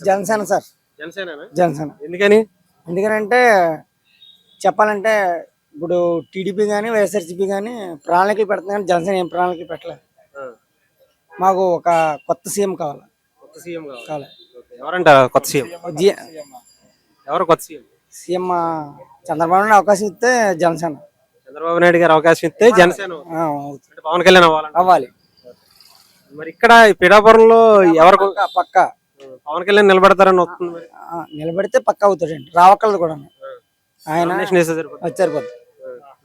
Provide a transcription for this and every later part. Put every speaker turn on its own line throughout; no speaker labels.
Janasena sir.
Janasena
Janasena.
ఎందుకని?
ఎందుకనంటే చెప్పాలంటే ఇప్పుడు టీడీపీ కానీ వైఎస్ఆర్సీపీ కానీ ప్రణాళికలు పెడుతుంది కానీ జనసేన ఏం ప్రణాళికలు పెట్టలేదు. మాకు ఒక కొత్త సీఎం కావాలి.
కొత్త సీఎం కావాలి. కొత్త సీఎం? ఎవరు కొత్త సీఎం?
చంద్రబాబు నాయుడు అవకాశం ఇస్తే జనసేన.
చంద్రబాబు నాయుడు గారు అవకాశం ఇస్తే జనసేన పవన్ కళ్యాణ్ అవ్వాలంట
అవ్వాలి.
మరి ఇక్కడ పిఠాపురంలో ఎవరు
పక్క.
పవన్ కళ్యాణ్ నిలబడతారని వస్తుంది
నిలబడితే పక్క అవుతాడండి. రావక్కలది కూడా ఆయన
సరిపోతుంది.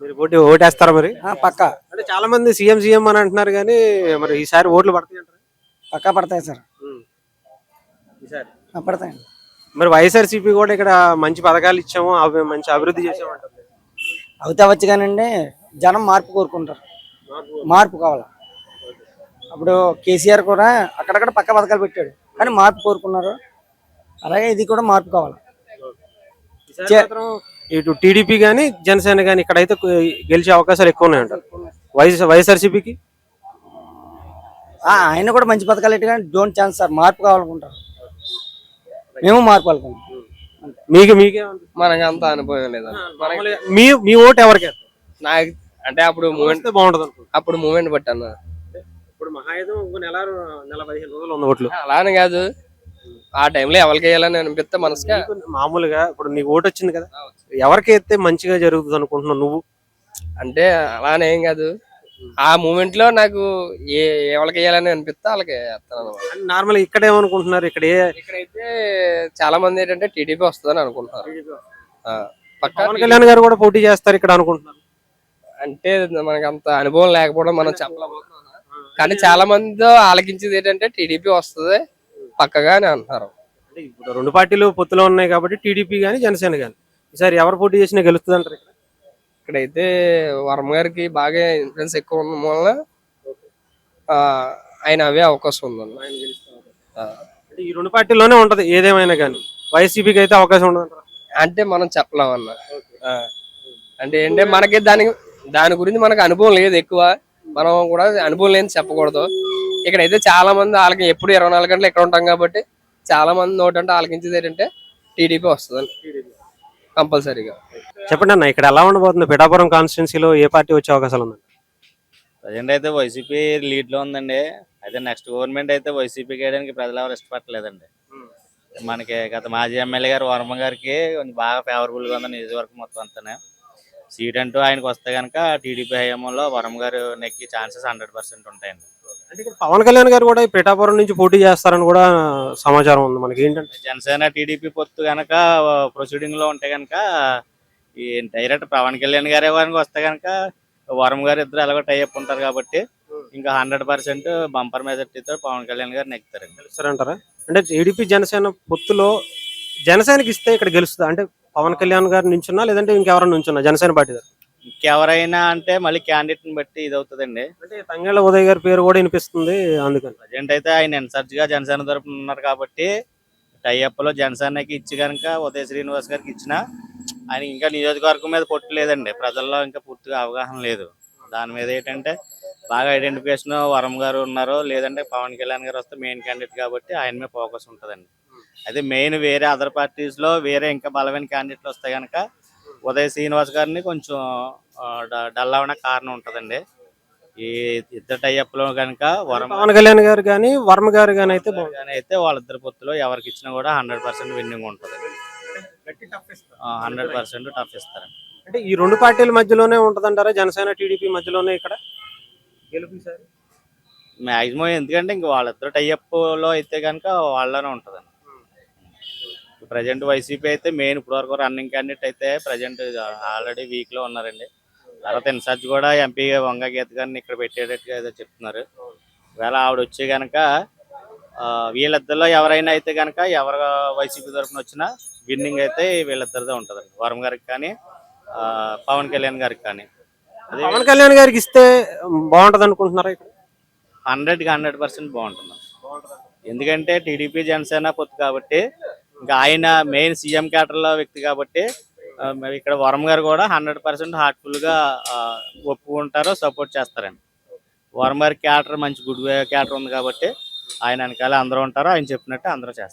మీరు ఓటు ఓటేస్తారా మరి?
పక్క.
అంటే చాలా మంది సీఎం సీఎం అని అంటున్నారు కానీ మరి ఈసారి ఓట్లు పడతాయి
పక్క పడతాయి సార్.
ఈసారి.
పడతాయండి
మరి వైఎస్ఆర్సీపీ కూడా ఇక్కడ మంచి పథకాలు ఇచ్చాము అవి మంచి అభివృద్ధి చేసాము
అవుతే అవ్వచ్చు కానండి జనం మార్పు కోరుకుంటారు. మార్పు కావాలి? అప్పుడు కేసీఆర్ కూడా అక్కడక్కడ పక్క పథకాలు పెట్టాడు. కానీ మార్పు కోరుకున్నారు. అలాగే ఇది కూడా మార్పు కావాలి.
ఇటు టీడీపీ కానీ జనసేన కానీ ఇక్కడైతే గెలిచే అవకాశాలు ఎక్కువ ఉన్నాయంటారు వైఎస్ వైఎస్ఆర్సీపీకి?
ఆ, ఆయన కూడా మంచి పథకాలు పెట్టి కానీ డోంట్ ఛాన్స్ సార్ మార్పు కావాలనుకుంటారు. మేము మార్పు అనుకుంటాం
మీకు మీకే
మనకి అంత అనుభవం లేదా
మీ మీ ఓటు ఎవరికి?
నాకు అంటే అప్పుడు మూమెంట్
బాగుంటుంది
అప్పుడు మూమెంట్ బట్టి అన్న.
ఇంకో నెల నెల పదిహేను రోజులు ఉంది ఓట్లు?
అలానే కాదు. ఆ టైంలో ఎవరికి వేయాలని అనిపిస్తే మనసుగా
మామూలుగా ఇప్పుడు నీకు ఓటు వచ్చింది కదా. ఎవరికి అయితే మంచిగా జరుగుతుంది అనుకుంటున్నావు నువ్వు?
అంటే అలానే ఏం కాదు. ఆ మూమెంట్లో నాకు ఏ ఎవరికి వేయాలని అనిపిస్తే వాళ్ళకి వేస్తాను
నార్మల్ ఇక్కడ ఏమనుకుంటున్నారు? ఇక్కడ
ఇక్కడైతే చాలా మంది ఏంటంటే టీడీపీ వస్తుందని అనుకుంటున్నారు. ఆ, పక్కా
పవన్ కళ్యాణ్ గారు కూడా పోటీ చేస్తారు ఇక్కడ అనుకుంటున్నారు.
అంటే మనకి అంత అనుభవం లేకపోవడం మనం చెప్పలేము. కానీ చాలా మంది ఆలకించేది ఏంటంటే టీడీపీ వస్తుంది పక్కగా అని అంటున్నారు.
అంటే ఇప్పుడు రెండు పార్టీలు పొత్తులో ఉన్నాయి కాబట్టి టీడీపీ కానీ జనసేన కానీ ఈసారి ఎవరు పోటీ చేసినా గెలుస్తుంది అంటారు ఇక్కడ?
ఇక్కడైతే వర్మ గారికి బాగా ఇన్ఫ్లుయెన్స్ ఎక్కువ ఉండడం వల్ల ఆ, ఆయన అవే అవకాశం ఉందన్న ఆ,
అంటే ఈ రెండు పార్టీల్లోనే ఉంటది ఏదేమైనా కానీ వైసీపీకి అయితే అవకాశం ఉండదు అంటారా?
అంటే మనం చెప్పలేం అన్న ఆ, అంటే ఏంటంటే మనకి దాని దాని గురించి మనకు అనుభవం లేదు ఎక్కువ. మనం కూడా అనుభవం లేని చెప్పకూడదు. ఇక్కడైతే చాలా మంది వాళ్ళకి ఎప్పుడు ఇరవై నాలుగు గంటలు ఇక్కడ ఉంటాం కాబట్టి చాలా మంది నోట్ అంటే ఆలకించేది ఏంటంటే టీడీపీ వస్తుంది కంపల్సరీగా.
చెప్పండి అన్న ఇక్కడ ఎలా ఉండబోతుంది? పిఠాపురం కాన్స్టిట్యున్సీలో ఏ పార్టీ వచ్చే అవకాశాలు ఉన్నాయి?
ప్రజెంట్ అయితే వైసీపీ లీడ్లో ఉందండి. అయితే నెక్స్ట్ గవర్నమెంట్ అయితే వైసీపీ వేయడానికి ప్రజలు ఎవరు ఇష్టపడలేదండి మనకి గత మాజీ ఎమ్మెల్యే గారు వర్మ గారికి కొంచెం బాగా ఫేవరబుల్గా ఉంది నియోజకవర్గం మొత్తం అంతానే. సీట్ అంటూ ఆయనకు వస్తే కనుక టీడీపీ హయాంలో వరం గారు నెక్కి ఛాన్సెస్ హండ్రెడ్ పర్సెంట్ ఉంటాయండి.
అంటే ఇక్కడ పవన్ కళ్యాణ్ గారు కూడా పిఠాపురం నుంచి పోటీ చేస్తారని కూడా సమాచారం ఉంది మనకి. ఏంటంటే
జనసేన టీడీపీ పొత్తు కనుక ప్రొసీడింగ్లో ఉంటే కనుక ఈ డైరెక్ట్ పవన్ కళ్యాణ్ గారే వారికి వస్తే కనుక వరం గారు ఇద్దరు ఎలాగో టైఅప్ ఉంటారు కాబట్టి ఇంకా హండ్రెడ్ పర్సెంట్ బంపర్ మెజార్టీతో పవన్ కళ్యాణ్ గారు నెక్కుతారండి
గెలుస్తారంటారా? అంటే టీడీపీ జనసేన పొత్తులో జనసేనకి ఇస్తే ఇక్కడ గెలుస్తుందా? అంటే పవన్ కళ్యాణ్ గారు నించున్నా లేదంటే ఇంకెవరైనా నుంచున్నా? జనసేన పార్టీ?
ఇంకెవరైనా అంటే మళ్ళీ క్యాండిడేట్ని బట్టి ఇది అవుతుందండి
అంటే తంగేళ్ళ ఉదయ్ గారి పేరు కూడా వినిపిస్తుంది అందుకని.
ప్రజెంట్ అయితే ఆయన ఇన్ఛార్జ్గా జనసేన తరపున ఉన్నారు కాబట్టి టైఅప్లో జనసేనకి ఇచ్చి కనుక ఉదయ శ్రీనివాస్ గారికి ఇచ్చిన ఆయన ఇంకా నియోజకవర్గం మీద పొట్టు లేదండి. ప్రజల్లో ఇంకా పూర్తిగా అవగాహన లేదు. దాని మీద ఏంటంటే బాగా ఐడెంటిఫికేషన్ వరం గారు ఉన్నారు లేదంటే పవన్ కళ్యాణ్ గారు వస్తే మెయిన్ క్యాండిడేట్ కాబట్టి ఆయన మీద ఫోకస్ ఉంటుందండి. అయితే మెయిన్ వేరే అదర్ పార్టీస్లో వేరే ఇంకా బలమైన క్యాండిడేట్లు వస్తే కనుక ఉదయ్ శ్రీనివాస్ గారిని కొంచెం డల్ అవ్వడానికి కారణం ఉంటుందండి. ఈ ఇద్దరు టైఅప్లో కనుక వరం
పవన్ కళ్యాణ్ గారు కానీ వర్మ గారు కానీ అయితే
కానీ అయితే వాళ్ళిద్దరి పొత్తులో ఎవరికి ఇచ్చినా కూడా హండ్రెడ్ పర్సెంట్ విన్నింగ్ ఉంటుంది. హండ్రెడ్ పర్సెంట్ టఫ్ ఇస్తారండి
అంటే ఈ రెండు పార్టీల మధ్యలోనే ఉంటదంటారా? జనసేన టీడీపీ మధ్యలోనే ఇక్కడ? గెలుపు?
మాక్సిమం ఎందుకంటే ఇంక వాళ్ళిద్దరు టైఅప్లో అయితే కనుక వాళ్ళనే ఉంటుందండి. ప్రజెంట్ వైసీపీ అయితే మెయిన్ ఇప్పుడు వరకు రన్నింగ్ క్యాండిడేట్ అయితే ప్రజెంట్ ఆల్రెడీ వీక్లో ఉన్నారండి. తర్వాత ఇన్ఛార్జ్ కూడా ఎంపీ వంగ గీత గారిని ఇక్కడ పెట్టేటట్టుగా ఏదో చెప్తున్నారు. ఒకవేళ ఆవిడ వచ్చి కనుక వీళ్ళిద్దరిలో ఎవరైనా అయితే కనుక ఎవరు వైసీపీ తరఫున వచ్చినా విన్నింగ్ అయితే వీళ్ళిద్దరిదే ఉంటుందండి. వరం గారికి కానీ పవన్ కళ్యాణ్ గారికి కానీ. అదే
పవన్ కళ్యాణ్ గారికి ఇస్తే బాగుంటది అనుకుంటున్నారా ఇక్కడ?
హండ్రెడ్కి హండ్రెడ్ పర్సెంట్ బాగుంటుంది. ఎందుకంటే టీడీపీ జనసేన పొత్తు కాబట్టి ఇంకా ఆయన మెయిన్ సీఎం క్యాటర్లో వ్యక్తి కాబట్టి మరి ఇక్కడ వరం గారు కూడా హండ్రెడ్ పర్సెంట్ హార్ట్ఫుల్గా ఆ, ఒప్పుకుంటారు సపోర్ట్ చేస్తారండి వరం గారి క్యాటర్ మంచి గుడ్ క్యాటర్ ఉంది కాబట్టి ఆయన వెనకాల అందరూ ఉంటారు ఆయన చెప్పినట్టు అందరూ చేస్తారు.